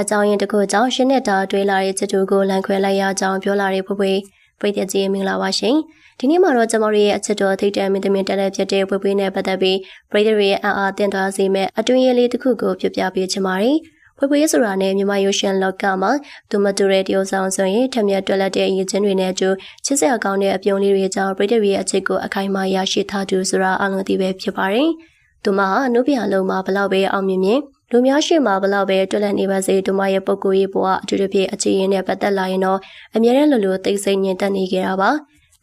အကြောင်းရင်းတစ်ခုကြောင့်ရှင်းနေတာတွေ့လာတဲ့ချစ်သူကိုလန်ခွဲလိုက်ရကြောင်းပြောလာတဲ့ဖွဖွပရိသတ်ကြီးမင်္ဂလာပါရှင်ဒီနေ့မှာတော့ကျမတို့ရဲ့အချစ်တော်ထိတ်တန့်မင်းသမီးတက်လက်ဖြစ်တဲ့ဖွဖွနဲ့ပတ်သက်ပြီးပရိသတ်ရဲ့အားအားတင်သွားစေမဲ့အတွင်းရေးလေးတစ်ခုကိုပြပြပေးချင်ပါတယ်ဖွဖွရေးဆိုတာနဲ့မြန်မာရုပ်ရှင်လောကမှာသူမတူတဲ့တရုပ်ဆောင်ဆိုရင်ထက်မြက်တွက်လက်တဲ့အရေးချင်းတွေနဲ့အတူချစ်စရာကောင်းတဲ့အပြုံးလေးတွေကြောင့်ပရိသတ်ရဲ့အချစ်ကိုအခိုင်အမာရရှိထားသူဆိုတာအလုံးသိပဲဖြစ်ပါတယ်သူမဟာအနုပြအလုံးမှာဘလောက်ပဲအောင်မြင်မြင် လူများရှိမှဘလောက်ပဲတွက်လက်နေပါစေသူမရဲ့ပုံကိုယ်ရေးဘဝအထူးသဖြင့်အခြေရင်းနဲ့ပတ်သက်လာရင်တော့အမြဲတမ်းလိုလိုသိစိတ်ညင်တက်နေကြတာပါ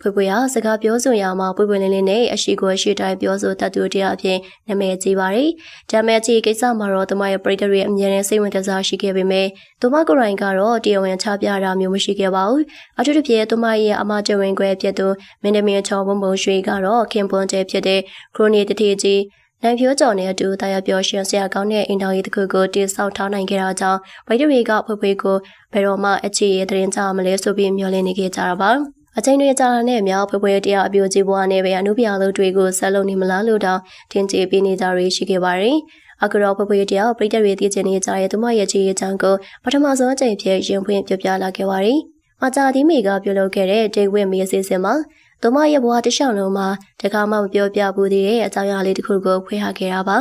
ဖွေဖွေဟာစကားပြောဆိုရမှာပွေပွေလင်းလင်းနဲ့အရှိကိုအရှိတိုင်းပြောဆိုတတ်သူတရားအဖြစ်နာမည်ကြီးပါတယ်။ဒါမဲ့ကြီးကိစ္စမှာတော့သူမရဲ့ပရိသတ်ရဲ့အမြဲတမ်းစိတ်ဝင်စားရှိခဲ့ပေမဲ့သူမကိုယ်တိုင်ကတော့တရားဝင်ချပြတာမျိုးမရှိခဲ့ပါဘူး။အထူးသဖြင့်သူမရဲ့အမကျဝင်ခွဲဖြစ်သူမင်းသမီးချောဘုံဘုံရွှေကတော့ခင်ပွန်ကျဲဖြစ်တဲ့ခရိုနီတတိကြီး နိုင်ဖြိုးကျော်နဲ့အတူတရားပြောရှင်ဆရာကောင်းတဲ့အင်တာဗျူးတစ်ခုကိုတင်ဆောက်ထားနိုင်ခဲ့တာကြောင့်ဗိုက်တရီကဖွေဖွေကိုဘယ်တော့မှအချစ်ရဲ့တရင်ကြမလဲဆိုပြီးမျှော်လင့်နေခဲ့ကြတာပါအချိန်တွေကြာလာတဲ့မြောက်ဖွေဖွေတရားအပြိုကြီးဘွားနဲ့ပဲအနုပြာလို့တွေကိုဆက်လုပ်နေမလားလို့တောင်ထင်ကြေးပေးနေကြရရှိခဲ့ပါတယ်အခုတော့ဖွေဖွေတရားပြိတ္တတွေတည်ကျင်နေကြတဲ့သူမရဲ့ချီရဲ့ချောင်းကိုပထမဆုံးအကြိမ်ဖြစ်ရင်ဖွင့်ပြပြလာခဲ့ပါတယ်။မကြာသေးမီကပြုလုပ်ခဲ့တဲ့ဒေဝင့်မီအစီအစဉ်မှာ သူမရဲ့ဘဝတစ်လျှောက်လုံးမှာတခါမှမပြောပြဘူးသေးတဲ့အကြောင်းအရာလေးတစ်ခုကိုဖွေးဟခဲ့တာပါ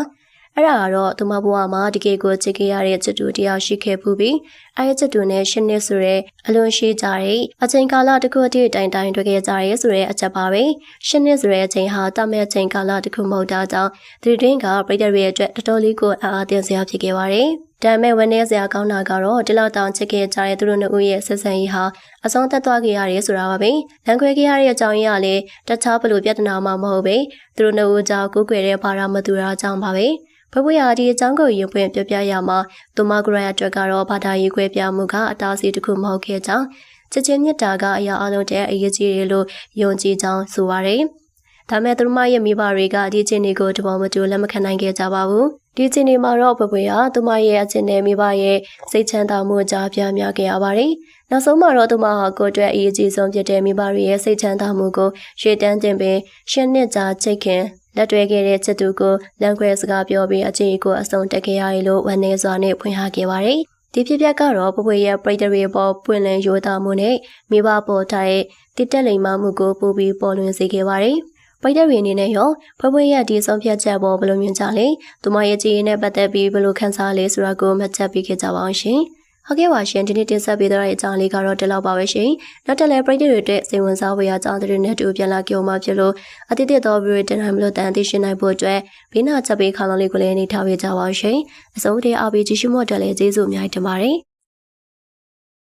အဲ့ဒါကတော့သူမဘဝမှာတကယ်ကိုချစ်ခဲ့ရတဲ့ချစ်သူတယောက်ရှိခဲ့ဖူးပြီးအဲ့ဒီချစ်သူနဲ့ရှင်းနေဆိုတဲ့အလွန်ရှိကြတဲ့အချိန်ကာလတစ်ခုတည်းတိုင်တိုင်တွေ့ခဲ့ကြရဲဆိုတဲ့အချက်ပါပဲရှင်းနေဆိုတဲ့အချိန်ဟာတတ်မဲ့အချိန်ကာလတစ်ခုမဟုတ်တာကြောင့်ဒီတွင်းကပြည်သူတွေအတွက်တော်တော်လေးကိုအားအသင့်စရာဖြစ်ခဲ့ပါတယ် ဒါမဲ့ဝန်내စရာကောင်းတာကတော့ဒီလောက်တောင်ချစ်ခဲ့ကြတဲ့သူတို့နှစ်ဦးရဲ့ဆက်ဆံရေးဟာအဆုံးသက်သွားခဲ့ရတယ်ဆိုတာပါပဲ။လန်ခွဲခဲ့ရတဲ့အကြောင်းရင်းကလည်းတခြားဘလို့ပြဿနာမှမဟုတ်ပဲ။သူတို့နှစ်ဦးကြောင့်ကိုယ်ွယ်တဲ့ဘာသာမတူတာကြောင့်ပါပဲ။ဘဘွေဟာဒီအကြောင်းကိုရင်ပွင့်ပြပြရမှာသူမဂရယအတွက်ကတော့ဘာသာရေးခွဲပြမှုကအတားအဆီးတစ်ခုမဟုတ်ခဲ့ကြောင်းချစ်ချင်းမြတ်တာကအရာအလုံးတဲ့အရေးကြီးတယ်လို့ယုံကြည်ကြောင်းဆိုပါရယ်။ဒါမဲ့သူမရဲ့မိဘတွေကဒီချင်းတွေကိုတဘောမတူလက်မခံနိုင်ခဲ့ကြပါဘူး။ ဒီချင်းတွေမှာတော့ဘပွေဟာသူမရဲ့အချင်းနဲ့မိဘရဲ့စိတ်ချမ်းသာမှုအကြားပြများခဲ့ရပါတယ်။နောက်ဆုံးမှာတော့သူမဟာကိုအတွက်အရေးကြီးဆုံးဖြစ်တဲ့မိဘတွေရဲ့စိတ်ချမ်းသာမှုကိုရှေ့တန်းတင်ပြီးရှင်းနှစ်ကြာချိတ်ခင်လက်တွဲခဲ့တဲ့ချစ်သူကိုလန်ခွဲစကားပြောပြီးအခြေကိုအဆုံးတက်ခဲ့ရလို့ဝန်နေစွာနဲ့ဖွင့်ဟခဲ့ပါတယ်။ဒီဖြစ်ပျက်ကတော့ပပွေရဲ့ပရိသတ်တွေပေါ်ပွင့်လင်းရိုးသားမှုနဲ့မိဘပေါ်ထားတဲ့တည်တက်လိမ်မမှုကိုပို့ပြီးပေါ်လွင်စေခဲ့ပါတယ်။ ပိတ်တဲ့ရီအနေနဲ့ရောဖွယ်ဖွယ်ရဲ့ဒီဆုံးဖြတ်ချက်ပေါ်ဘယ်လိုမြင်ကြလဲသူမရဲ့ကြည်ရင်နဲ့ပတ်သက်ပြီးဘယ်လိုခံစားလဲဆိုတာကိုမှတ်ချက်ပေးခဲ့ကြပါအောင်ရှင်ဟုတ်ကဲ့ပါရှင်ဒီနေ့တင်ဆက်ပေးတဲ့အကြောင်းလေးကတော့ဒီလောက်ပါပဲရှင်နောက်တက်လဲပရိသတ်တွေအတွက်စိတ်ဝင်စားဖွယ်ရာအကြောင်းတွေနဲ့တူပြန်လာကြုံမှာဖြစ်လို့အတိတ်တော်ဗီဒီယိုတင်နိုင်မလို့တန်သိရှင်းနိုင်ဖို့အတွက်ဘေးနာချက်ပေးခေါင်းလေးကိုလည်းနေထားပေးကြပါအောင်ရှင်အစုံတည်းအားပေးကြည့်ရှုမှုအတွက်လည်းကျေးဇူးအများကြီးတင်ပါတယ်